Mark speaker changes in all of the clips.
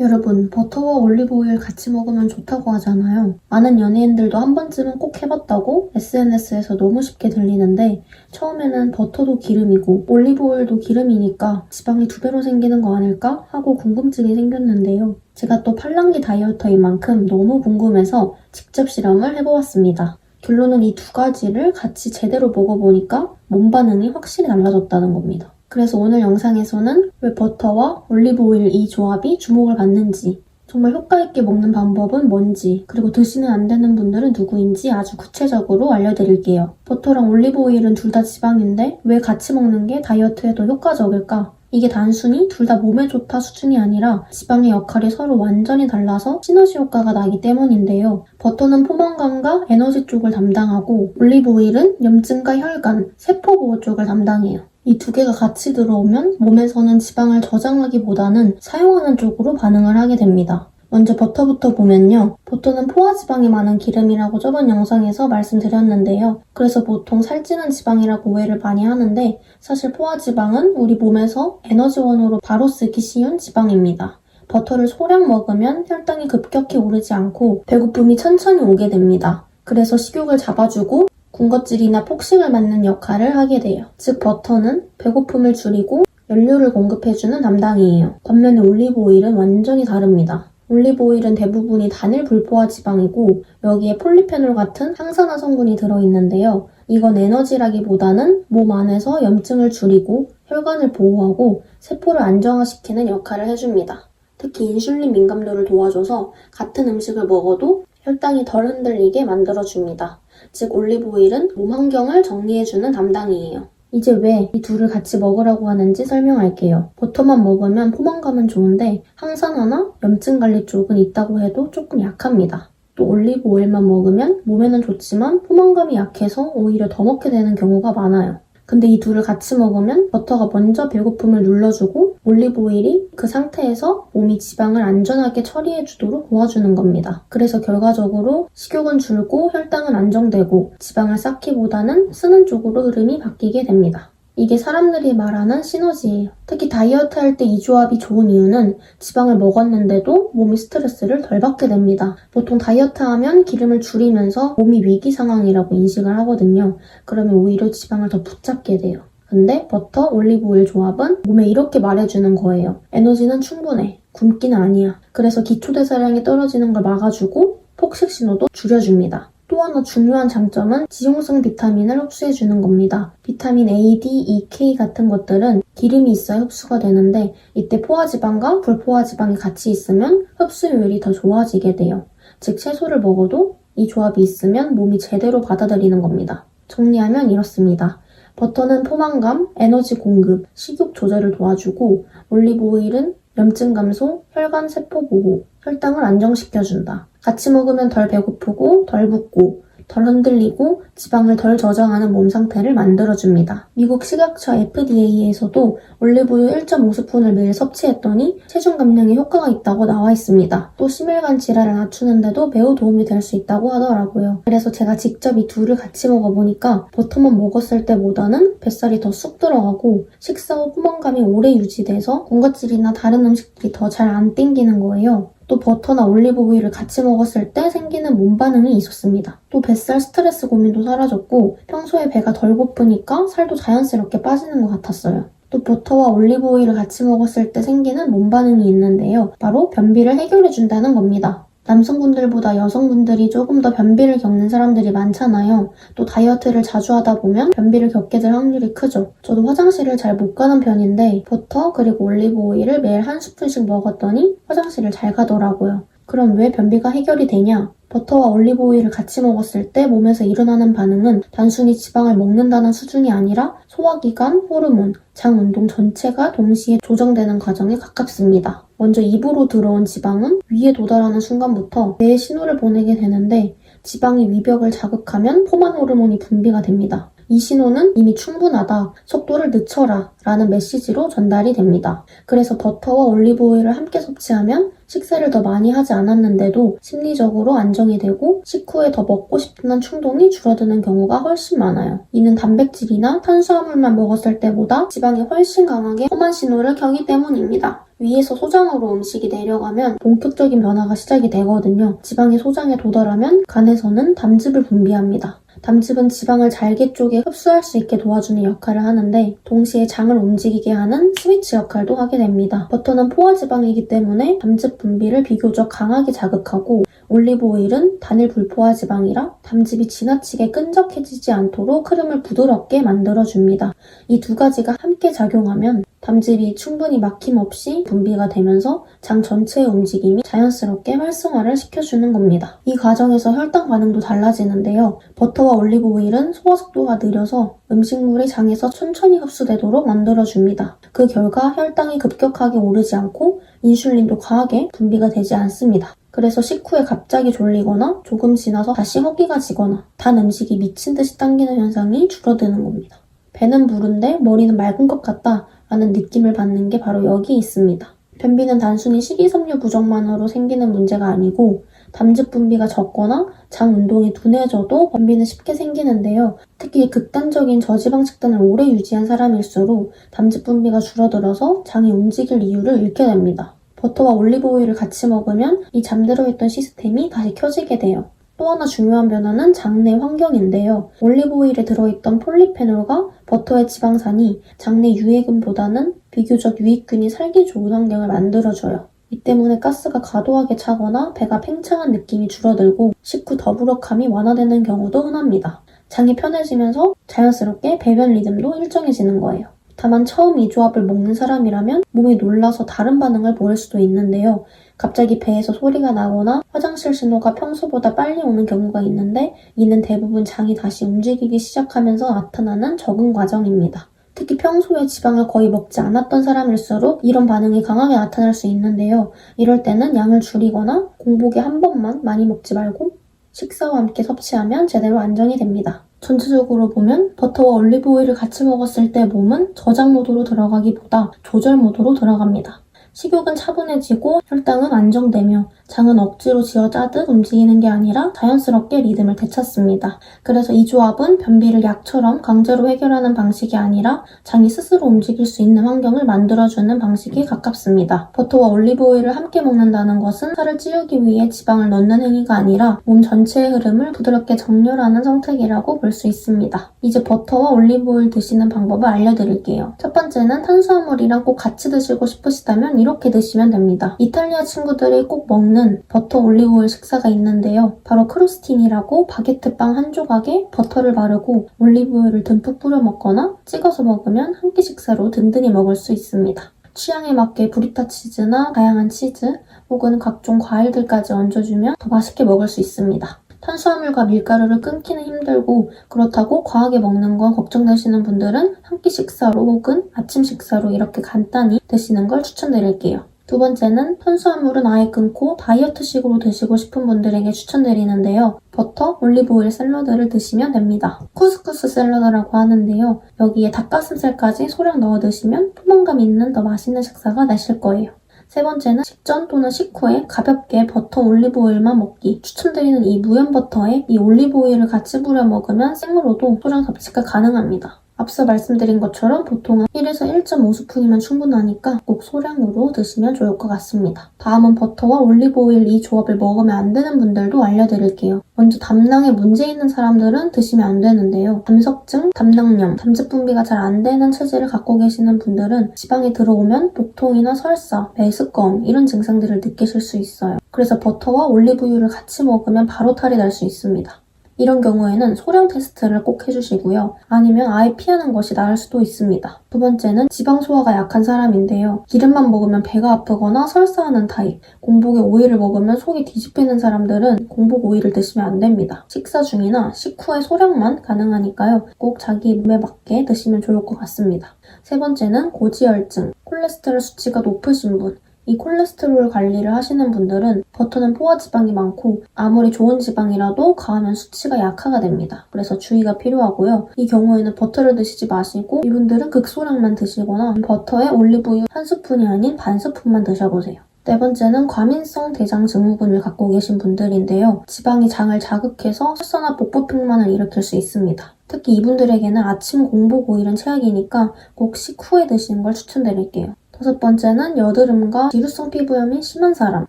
Speaker 1: 여러분, 버터와 올리브오일 같이 먹으면 좋다고 하잖아요. 많은 연예인들도 한 번쯤은 꼭 해봤다고 SNS에서 너무 쉽게 들리는데 처음에는 버터도 기름이고 올리브오일도 기름이니까 지방이 두 배로 생기는 거 아닐까 하고 궁금증이 생겼는데요. 제가 또 팔랑기 다이어터인 만큼 너무 궁금해서 직접 실험을 해보았습니다. 결론은 이 두 가지를 같이 제대로 먹어보니까 몸 반응이 확실히 달라졌다는 겁니다. 그래서 오늘 영상에서는 왜 버터와 올리브오일 이 조합이 주목을 받는지, 정말 효과있게 먹는 방법은 뭔지, 그리고 드시면 안 되는 분들은 누구인지 아주 구체적으로 알려드릴게요. 버터랑 올리브오일은 둘 다 지방인데 왜 같이 먹는 게 다이어트에 더 효과적일까? 이게 단순히 둘 다 몸에 좋다 수준이 아니라 지방의 역할이 서로 완전히 달라서 시너지 효과가 나기 때문인데요. 버터는 포만감과 에너지 쪽을 담당하고 올리브오일은 염증과 혈관, 세포 보호 쪽을 담당해요. 이 두 개가 같이 들어오면 몸에서는 지방을 저장하기보다는 사용하는 쪽으로 반응을 하게 됩니다. 먼저 버터부터 보면요. 버터는 포화지방이 많은 기름이라고 저번 영상에서 말씀드렸는데요. 그래서 보통 살찌는 지방이라고 오해를 많이 하는데 사실 포화지방은 우리 몸에서 에너지원으로 바로 쓰기 쉬운 지방입니다. 버터를 소량 먹으면 혈당이 급격히 오르지 않고 배고픔이 천천히 오게 됩니다. 그래서 식욕을 잡아주고 군것질이나 폭식을 막는 역할을 하게 돼요. 즉 버터는 배고픔을 줄이고 연료를 공급해주는 담당이에요. 반면에 올리브 오일은 완전히 다릅니다. 올리브 오일은 대부분이 단일 불포화 지방이고 여기에 폴리페놀 같은 항산화 성분이 들어있는데요. 이건 에너지라기보다는 몸 안에서 염증을 줄이고 혈관을 보호하고 세포를 안정화시키는 역할을 해줍니다. 특히 인슐린 민감도를 도와줘서 같은 음식을 먹어도 혈당이 덜 흔들리게 만들어줍니다. 즉 올리브 오일은 몸 환경을 정리해주는 담당이에요. 이제 왜 이 둘을 같이 먹으라고 하는지 설명할게요. 버터만 먹으면 포만감은 좋은데 항산화나 염증 관리 쪽은 있다고 해도 조금 약합니다. 또 올리브 오일만 먹으면 몸에는 좋지만 포만감이 약해서 오히려 더 먹게 되는 경우가 많아요. 근데 이 둘을 같이 먹으면 버터가 먼저 배고픔을 눌러주고 올리브 오일이 그 상태에서 몸이 지방을 안전하게 처리해주도록 도와주는 겁니다. 그래서 결과적으로 식욕은 줄고 혈당은 안정되고 지방을 쌓기보다는 쓰는 쪽으로 흐름이 바뀌게 됩니다. 이게 사람들이 말하는 시너지예요. 특히 다이어트 할 때 이 조합이 좋은 이유는 지방을 먹었는데도 몸이 스트레스를 덜 받게 됩니다. 보통 다이어트 하면 기름을 줄이면서 몸이 위기 상황이라고 인식을 하거든요. 그러면 오히려 지방을 더 붙잡게 돼요. 근데 버터, 올리브 오일 조합은 몸에 이렇게 말해주는 거예요. 에너지는 충분해. 굶기는 아니야. 그래서 기초 대사량이 떨어지는 걸 막아주고 폭식 신호도 줄여줍니다. 또 하나 중요한 장점은 지용성 비타민을 흡수해주는 겁니다. 비타민 A, D, E, K 같은 것들은 기름이 있어야 흡수가 되는데 이때 포화지방과 불포화지방이 같이 있으면 흡수율이 더 좋아지게 돼요. 즉 채소를 먹어도 이 조합이 있으면 몸이 제대로 받아들이는 겁니다. 정리하면 이렇습니다. 버터는 포만감, 에너지 공급, 식욕 조절을 도와주고 올리브 오일은 염증 감소, 혈관 세포 보호, 혈당을 안정시켜준다. 같이 먹으면 덜 배고프고 덜 붓고 덜 흔들리고 지방을 덜 저장하는 몸 상태를 만들어줍니다. 미국 식약처 FDA에서도 올리브유 1.5스푼을 매일 섭취했더니 체중 감량에 효과가 있다고 나와 있습니다. 또 심혈관 질환을 낮추는데도 매우 도움이 될 수 있다고 하더라고요. 그래서 제가 직접 이 둘을 같이 먹어보니까 버터만 먹었을 때보다는 뱃살이 더 쑥 들어가고 식사 후 포만감이 오래 유지돼서 군것질이나 다른 음식들이 더 잘 안 땡기는 거예요. 또 버터나 올리브 오일을 같이 먹었을 때 생기는 몸 반응이 있었습니다. 또 뱃살 스트레스 고민도 사라졌고 평소에 배가 덜 고프니까 살도 자연스럽게 빠지는 것 같았어요. 또 버터와 올리브 오일을 같이 먹었을 때 생기는 몸 반응이 있는데요. 바로 변비를 해결해준다는 겁니다. 남성분들보다 여성분들이 조금 더 변비를 겪는 사람들이 많잖아요. 또 다이어트를 자주 하다 보면 변비를 겪게 될 확률이 크죠. 저도 화장실을 잘 못 가는 편인데 버터 그리고 올리브 오일을 매일 한 스푼씩 먹었더니 화장실을 잘 가더라고요. 그럼 왜 변비가 해결이 되냐? 버터와 올리브 오일을 같이 먹었을 때 몸에서 일어나는 반응은 단순히 지방을 먹는다는 수준이 아니라 소화기관, 호르몬, 장 운동 전체가 동시에 조정되는 과정에 가깝습니다. 먼저 입으로 들어온 지방은 위에 도달하는 순간부터 뇌에 신호를 보내게 되는데 지방이 위벽을 자극하면 포만 호르몬이 분비가 됩니다. 이 신호는 이미 충분하다, 속도를 늦춰라 라는 메시지로 전달이 됩니다. 그래서 버터와 올리브 오일을 함께 섭취하면 식사를 더 많이 하지 않았는데도 심리적으로 안정이 되고 식후에 더 먹고 싶다는 충동이 줄어드는 경우가 훨씬 많아요. 이는 단백질이나 탄수화물만 먹었을 때보다 지방이 훨씬 강하게 험한 신호를 켜기 때문입니다. 위에서 소장으로 음식이 내려가면 본격적인 변화가 시작이 되거든요. 지방이 소장에 도달하면 간에서는 담즙을 분비합니다. 담즙은 지방을 잘게 쪼개 흡수할 수 있게 도와주는 역할을 하는데 동시에 장을 움직이게 하는 스위치 역할도 하게 됩니다. 버터는 포화지방이기 때문에 담즙 분비를 비교적 강하게 자극하고 올리브 오일은 단일 불포화 지방이라 담즙이 지나치게 끈적해지지 않도록 흐름을 부드럽게 만들어줍니다. 이 두 가지가 함께 작용하면 담즙이 충분히 막힘없이 분비가 되면서 장 전체의 움직임이 자연스럽게 활성화를 시켜주는 겁니다. 이 과정에서 혈당 반응도 달라지는데요. 버터와 올리브 오일은 소화 속도가 느려서 음식물이 장에서 천천히 흡수되도록 만들어줍니다. 그 결과 혈당이 급격하게 오르지 않고 인슐린도 과하게 분비가 되지 않습니다. 그래서 식후에 갑자기 졸리거나 조금 지나서 다시 허기가 지거나 단 음식이 미친 듯이 당기는 현상이 줄어드는 겁니다. 배는 부른데 머리는 맑은 것 같다 라는 느낌을 받는 게 바로 여기 있습니다. 변비는 단순히 식이섬유 부족만으로 생기는 문제가 아니고 담즙 분비가 적거나 장 운동이 둔해져도 변비는 쉽게 생기는데요. 특히 극단적인 저지방 식단을 오래 유지한 사람일수록 담즙 분비가 줄어들어서 장이 움직일 이유를 잃게 됩니다. 버터와 올리브 오일을 같이 먹으면 이 잠들어 있던 시스템이 다시 켜지게 돼요. 또 하나 중요한 변화는 장내 환경인데요. 올리브 오일에 들어있던 폴리페놀과 버터의 지방산이 장내 유해균보다는 비교적 유익균이 살기 좋은 환경을 만들어줘요. 이 때문에 가스가 과도하게 차거나 배가 팽창한 느낌이 줄어들고 식후 더부룩함이 완화되는 경우도 흔합니다. 장이 편해지면서 자연스럽게 배변 리듬도 일정해지는 거예요. 다만 처음 이 조합을 먹는 사람이라면 몸이 놀라서 다른 반응을 보일 수도 있는데요. 갑자기 배에서 소리가 나거나 화장실 신호가 평소보다 빨리 오는 경우가 있는데 이는 대부분 장이 다시 움직이기 시작하면서 나타나는 적응 과정입니다. 특히 평소에 지방을 거의 먹지 않았던 사람일수록 이런 반응이 강하게 나타날 수 있는데요. 이럴 때는 양을 줄이거나 공복에 한 번만 많이 먹지 말고 식사와 함께 섭취하면 제대로 안정이 됩니다. 전체적으로 보면 버터와 올리브 오일을 같이 먹었을 때 몸은 저장 모드로 들어가기보다 조절 모드로 들어갑니다. 식욕은 차분해지고 혈당은 안정되며 장은 억지로 쥐어짜듯 움직이는 게 아니라 자연스럽게 리듬을 되찾습니다. 그래서 이 조합은 변비를 약처럼 강제로 해결하는 방식이 아니라 장이 스스로 움직일 수 있는 환경을 만들어주는 방식에 가깝습니다. 버터와 올리브 오일을 함께 먹는다는 것은 살을 찌우기 위해 지방을 넣는 행위가 아니라 몸 전체의 흐름을 부드럽게 정렬하는 선택이라고 볼 수 있습니다. 이제 버터와 올리브 오일 드시는 방법을 알려드릴게요. 첫 번째는 탄수화물이랑 꼭 같이 드시고 싶으시다면 이렇게 드시면 됩니다. 이탈리아 친구들이 꼭 먹는 버터 올리브 오일 식사가 있는데요. 바로 크로스틴이라고 바게트 빵 한 조각에 버터를 바르고 올리브 오일을 듬뿍 뿌려 먹거나 찍어서 먹으면 한 끼 식사로 든든히 먹을 수 있습니다. 취향에 맞게 브리타 치즈나 다양한 치즈 혹은 각종 과일들까지 얹어주면 더 맛있게 먹을 수 있습니다. 탄수화물과 밀가루를 끊기는 힘들고 그렇다고 과하게 먹는 건 걱정되시는 분들은 한 끼 식사로 혹은 아침 식사로 이렇게 간단히 드시는 걸 추천드릴게요. 두 번째는 탄수화물은 아예 끊고 다이어트식으로 드시고 싶은 분들에게 추천드리는데요. 버터, 올리브 오일 샐러드를 드시면 됩니다. 쿠스쿠스 샐러드라고 하는데요. 여기에 닭가슴살까지 소량 넣어 드시면 포만감 있는 더 맛있는 식사가 되실 거예요. 세 번째는 식전 또는 식후에 가볍게 버터 올리브 오일만 먹기. 추천드리는 이 무염 버터에 이 올리브 오일을 같이 뿌려 먹으면 생으로도 소량 섭취가 가능합니다. 앞서 말씀드린 것처럼 보통은 1에서 1.5스푼이면 충분하니까 꼭 소량으로 드시면 좋을 것 같습니다. 다음은 버터와 올리브 오일 이 조합을 먹으면 안 되는 분들도 알려드릴게요. 먼저 담낭에 문제 있는 사람들은 드시면 안 되는데요. 담석증, 담낭염, 담즙 분비가 잘 안 되는 체질을 갖고 계시는 분들은 지방이 들어오면 복통이나 설사, 메스꺼움 이런 증상들을 느끼실 수 있어요. 그래서 버터와 올리브 오일을 같이 먹으면 바로 탈이 날 수 있습니다. 이런 경우에는 소량 테스트를 꼭 해주시고요. 아니면 아예 피하는 것이 나을 수도 있습니다. 두 번째는 지방 소화가 약한 사람인데요. 기름만 먹으면 배가 아프거나 설사하는 타입, 공복에 오이를 먹으면 속이 뒤집히는 사람들은 공복 오이를 드시면 안 됩니다. 식사 중이나 식후에 소량만 가능하니까요. 꼭 자기 몸에 맞게 드시면 좋을 것 같습니다. 세 번째는 고지혈증, 콜레스테롤 수치가 높으신 분, 이 콜레스테롤 관리를 하시는 분들은 버터는 포화 지방이 많고 아무리 좋은 지방이라도 가하면 수치가 약화가 됩니다. 그래서 주의가 필요하고요. 이 경우에는 버터를 드시지 마시고 이분들은 극소량만 드시거나 버터에 올리브유 한 스푼이 아닌 반 스푼만 드셔보세요. 네 번째는 과민성 대장 증후군을 갖고 계신 분들인데요. 지방이 장을 자극해서 설사나 복부팽만을 일으킬 수 있습니다. 특히 이분들에게는 아침 공복 오일은 최악이니까 꼭 식후에 드시는 걸 추천드릴게요. 다섯 번째는 여드름과 지루성 피부염이 심한 사람.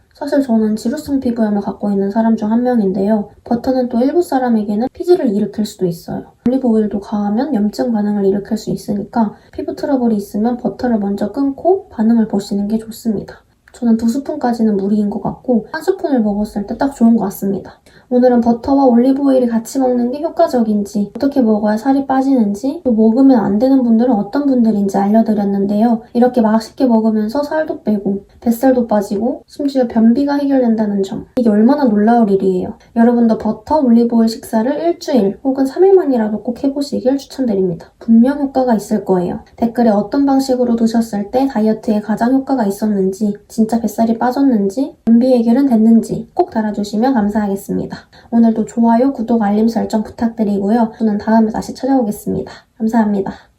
Speaker 1: 사실 저는 지루성 피부염을 갖고 있는 사람 중 한 명인데요. 버터는 또 일부 사람에게는 피지를 일으킬 수도 있어요. 올리브 오일도 가하면 염증 반응을 일으킬 수 있으니까 피부 트러블이 있으면 버터를 먼저 끊고 반응을 보시는 게 좋습니다. 저는 두 스푼까지는 무리인 것 같고 한 스푼을 먹었을 때 딱 좋은 것 같습니다. 오늘은 버터와 올리브 오일이 같이 먹는 게 효과적인지 어떻게 먹어야 살이 빠지는지 또 먹으면 안 되는 분들은 어떤 분들인지 알려드렸는데요. 이렇게 맛있게 먹으면서 살도 빼고 뱃살도 빠지고 심지어 변비가 해결된다는 점 이게 얼마나 놀라울 일이에요. 여러분도 버터, 올리브 오일 식사를 일주일 혹은 3일만이라도 꼭 해보시길 추천드립니다. 분명 효과가 있을 거예요. 댓글에 어떤 방식으로 드셨을 때 다이어트에 가장 효과가 있었는지 진짜 뱃살이 빠졌는지 변비 해결은 됐는지 꼭 달아주시면 감사하겠습니다. 오늘도 좋아요, 구독, 알림 설정 부탁드리고요. 저는 다음에 다시 찾아오겠습니다. 감사합니다.